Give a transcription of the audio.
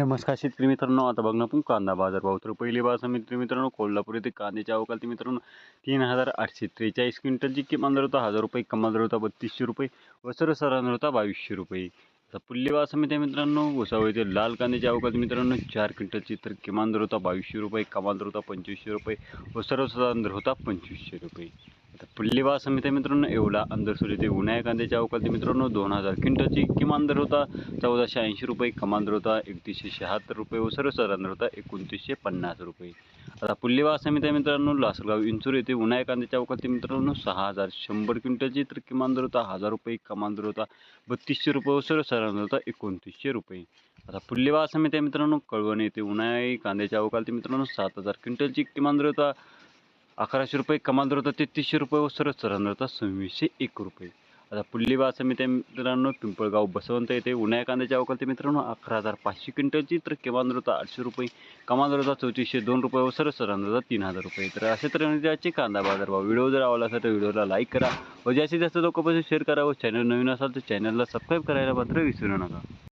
नमस्कार शेतकरी मित्रांनो आता बघणं आपण कांदा बाजार भाव. तर पहिली बाजार मित्र मित्रांनो कोल्हापूर येथे कांद्याच्या अवकालती मित्रांनो तीन हजार आठशे त्रेचाळीस क्विंटलची किमान दर होता हजार रुपये कमाल दर होता बत्तीसशे रुपये व सर्वसाधारण होता बावीसशे रुपये. आता पुल्ली बाजार समिती मित्रांनो गोसावळ येथे लाल कांद्याच्या अवकालती मित्रांनो चार क्विंटलची तर किमान दर होता बावीसशे रुपये कमाल दर होता पंचवीसशे रुपये व सर्वसाधारण दर होता पंचवीसशे रुपये. आता पुल्ली बाजार समिती मित्रांनो अंदर सुरू येते. उन्हाळ्या कांद्याच्या अवकालती मित्रांनो दोन हजार क्विंटलची किमान दर होता. चौदाशे ऐंशी रुपये कमान दर होता. एकतीसशे शहात्तर रुपये व सर्वसाधारण दर होता. एकोणतीसशे पन्नास रुपये. आता पुल्लेवा समिती मित्रांनो लासलगाव इंचूर येथे उन्हाळ्या कांद्याच्या अवकाळी मित्रांनो सहा हजार शंभर क्विंटलची तर किमान दर होता. हजार रुपये कमान दर होता. बत्तीसशे रुपये व सर्वसाधारण दर होता. एकोणतीसशे रुपये. आता पुल्लेवा समिती मित्रांनो कळवण येथे उन्हाळी कांद्याच्या अवकाळी मित्रांनो सात हजार क्विंटलची किमान दर होता. अकराशे रुपये कमाल दर होता तेहतीसशे रुपये व सर्वसाधारण दर होता सव्वीसशे एक रुपये. आता पुल्लेवा समिती मित्रांनो पिंपळगाव बसवंत येथे उन्हाळ्या कांद्याच्या अवकाळी मित्रांनो अकरा हजार पाचशे क्विंटलची तर किमान दर होता आठशे रुपये. कमाल दर होता चौतीसशे दोन रुपये व सर्वसाधारण होता तीन हजार रुपये. तर अशा तर त्याचे कांदा बाजार भाव. व्हिडिओ जर आवडला असेल तर व्हिडिओला लाईक करा व जास्तीत जास्त लोकांपासून शेअर करा व चॅनल नवीन असाल तर चॅनलला सबस्क्राईब करायला मात्र विसरू नका.